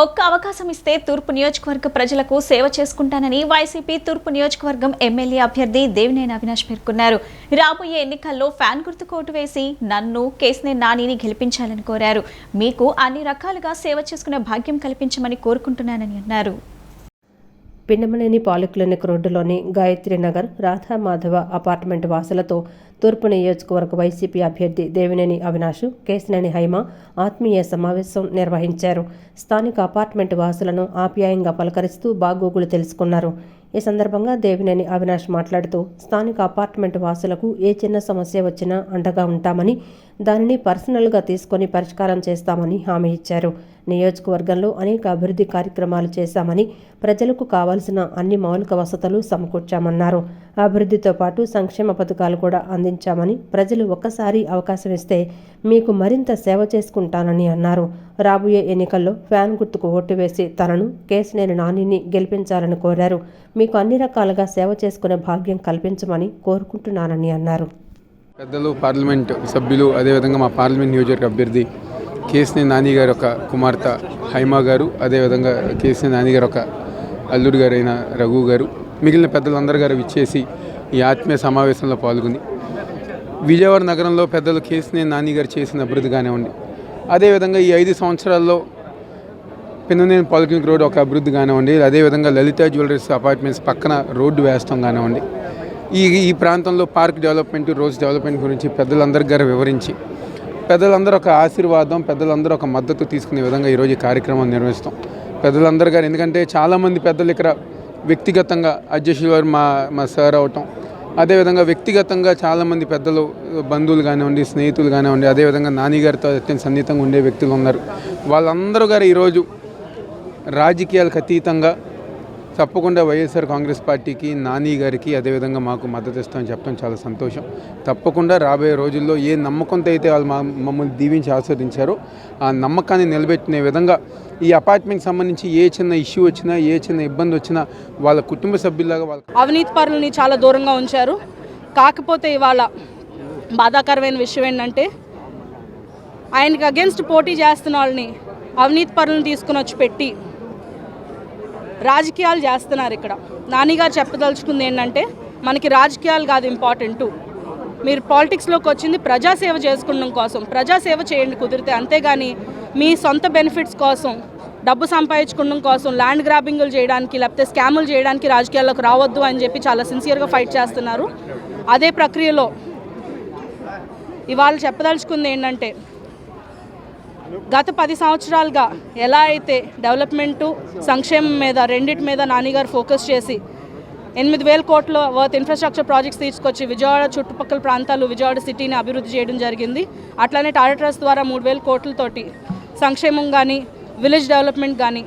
ఒక్క అవకాశం ఇస్తే తూర్పు నియోజకవర్గ ప్రజలకు సేవ చేసుకుంటానని వైసీపీ తూర్పు నియోజకవర్గం ఎమ్మెల్యే అభ్యర్థి దేవినేని అవినాష్ పేర్కొన్నారు. రాబోయే ఎన్నికల్లో ఫ్యాన్ గుర్తు కోటు వేసి నన్ను కేసినే నానిని గెలిపించాలని కోరారు. మీకు అన్ని రకాలుగా సేవ చేసుకునే భాగ్యం కల్పించమని కోరుకుంటున్నానని అన్నారు. పిండమనేని పాలిక్లినిక్ రోడ్డులోని గాయత్రి నగర్ రాధామాధవ అపార్ట్మెంట్ వాసులతో తూర్పు నియోజకవర్గ వైసీపీ అభ్యర్థి దేవినేని అవినాష్ కేసినేని హైమ ఆత్మీయ సమావేశం నిర్వహించారు. స్థానిక అపార్ట్మెంట్ వాసులను ఆప్యాయంగా పలకరిస్తూ బాగోగులు తెలుసుకున్నారు. ఈ సందర్భంగా దేవినేని అవినాష్ మాట్లాడుతూ స్థానిక అపార్ట్మెంట్ వాసులకు ఏ చిన్న సమస్య వచ్చినా అండగా ఉంటామని దానిని పర్సనల్గా తీసుకొని పరిష్కారం చేస్తామని హామీ ఇచ్చారు. నియోజకవర్గంలో అనేక అభివృద్ధి కార్యక్రమాలు చేశామని ప్రజలకు కావాల్సిన అన్ని మౌలిక వసతులు సమకూర్చామన్నారు. అభివృద్ధితో పాటు సంక్షేమ పథకాలు కూడా అందించామని ప్రజలు ఒక్కసారి అవకాశం ఇస్తే మీకు మరింత సేవ చేసుకుంటానని అన్నారు. రాబోయే ఎన్నికల్లో ఫ్యాన్ గుర్తుకు ఓటు వేసి తనను కేసినేని నానిని గెలిపించాలని కోరారు. మీకు అన్ని రకాలుగా సేవ చేసుకునే భాగ్యం కల్పించమని కోరుకుంటున్నానని అన్నారు. పెద్దలు పార్లమెంట్ సభ్యులు అదేవిధంగా మా పార్లమెంట్ నియోజకవర్గ అభ్యర్థి కేసినే నాని గారు ఒక కుమార్తె హైమా గారు అదేవిధంగా కేసినే నాని గారు ఒక అల్లుడు గారైన రఘు గారు మిగిలిన పెద్దలందరూ గారు ఇచ్చేసి ఈ ఆత్మీయ సమావేశంలో పాల్గొని విజయవాడ నగరంలో పెద్దలు కేసునే నాని గారు చేసిన అభివృద్ధి కానివ్వండి అదేవిధంగా ఈ ఐదు సంవత్సరాల్లో పిన్ననేని పాలిక్లినిక్ రోడ్ ఒక అభివృద్ధి కానివ్వండి అదేవిధంగా లలిత జ్యువెలరీస్ అపార్ట్మెంట్స్ పక్కన రోడ్డు వేస్తాం కానివ్వండి ఈ ఈ ప్రాంతంలో పార్క్ డెవలప్మెంట్ రోడ్స్ డెవలప్మెంట్ గురించి పెద్దలందరి గారు వివరించి పెద్దలందరూ ఒక ఆశీర్వాదం పెద్దలందరూ ఒక మద్దతు తీసుకునే విధంగా ఈరోజు ఈ కార్యక్రమం నిర్వహిస్తాం. పెద్దలందరూ గారు ఎందుకంటే చాలామంది పెద్దలు ఇక్కడ వ్యక్తిగతంగా అధ్యక్షుల వారు మా మా సార్ అవటం. అదేవిధంగా వ్యక్తిగతంగా చాలామంది పెద్దలు బంధువులు కానివ్వండి స్నేహితులు కానివ్వండి అదేవిధంగా నానిగారితో అత్యంత సన్నిహితంగా ఉండే వ్యక్తులు ఉన్నారు. వాళ్ళందరూ గారు ఈరోజు రాజకీయాలకు అతీతంగా తప్పకుండా వైఎస్ఆర్ కాంగ్రెస్ పార్టీకి నాని గారికి అదేవిధంగా మాకు మద్దతు ఇస్తామని చెప్పడం చాలా సంతోషం. తప్పకుండా రాబోయే రోజుల్లో ఏ నమ్మకంతో అయితే వాళ్ళు మమ్మల్ని దీవించి ఆస్వాదించారో ఆ నమ్మకాన్ని నిలబెట్టిన విధంగా ఈ అపార్ట్మెంట్కి సంబంధించి ఏ చిన్న ఇష్యూ వచ్చినా ఏ చిన్న ఇబ్బంది వచ్చినా వాళ్ళ కుటుంబ సభ్యులాగా వాళ్ళ అవినీతి పరులని చాలా దూరంగా ఉంచారు. కాకపోతే ఇవాళ బాధాకరమైన విషయం ఏంటంటే ఆయనకి అగెన్స్ట్ పోటీ చేస్తున్న వాళ్ళని అవినీతి పరులను తీసుకుని వచ్చి పెట్టి రాజకీయాలు చేస్తున్నారు ఇక్కడ. నానిగారు చెప్పదలుచుకుంది ఏంటంటే మనకి రాజకీయాలు కాదు ఇంపార్టెంట్ మీరు పాలిటిక్స్లోకి వచ్చింది ప్రజాసేవ చేసుకోవడం కోసం. ప్రజాసేవ చేయండి కుదిరితే. అంతేగాని మీ సొంత బెనిఫిట్స్ కోసం డబ్బు సంపాదించుకోవడం కోసం ల్యాండ్ గ్రాబింగ్లు చేయడానికి లేకపోతే స్కాములు చేయడానికి రాజకీయాల్లోకి రావద్దు అని చెప్పి చాలా సిన్సియర్గా ఫైట్ చేస్తున్నారు. అదే ప్రక్రియలో ఇవాళ చెప్పదలుచుకుంది ఏంటంటే గత పది సంవత్సరాలుగా ఎలా అయితే డెవలప్మెంటు సంక్షేమం మీద రెండింటి మీద నానిగారు ఫోకస్ చేసి ఎనిమిది వేల కోట్ల వర్త్ ఇన్ఫ్రాస్ట్రక్చర్ ప్రాజెక్ట్స్ తీసుకొచ్చి విజయవాడ చుట్టుపక్కల ప్రాంతాలు విజయవాడ సిటీని అభివృద్ధి చేయడం జరిగింది. అట్లానే టాటా ట్రస్ట్ ద్వారా మూడు వేల కోట్లతోటి సంక్షేమం కానీ విలేజ్ డెవలప్మెంట్ కానీ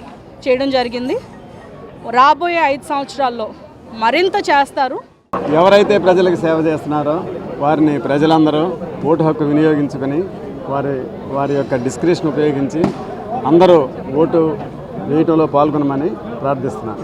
చేయడం జరిగింది. రాబోయే ఐదు సంవత్సరాల్లో మరింత చేస్తారు. ఎవరైతే ప్రజలకు సేవ చేస్తున్నారో వారిని ప్రజలందరూ ఓటు హక్కు వినియోగించుకొని వారి వారి యొక్క డిస్క్రిప్షన్ ఉపయోగించి అందరూ ఓటు వేయటంలో పాల్గొనమని ప్రార్థిస్తున్నాను.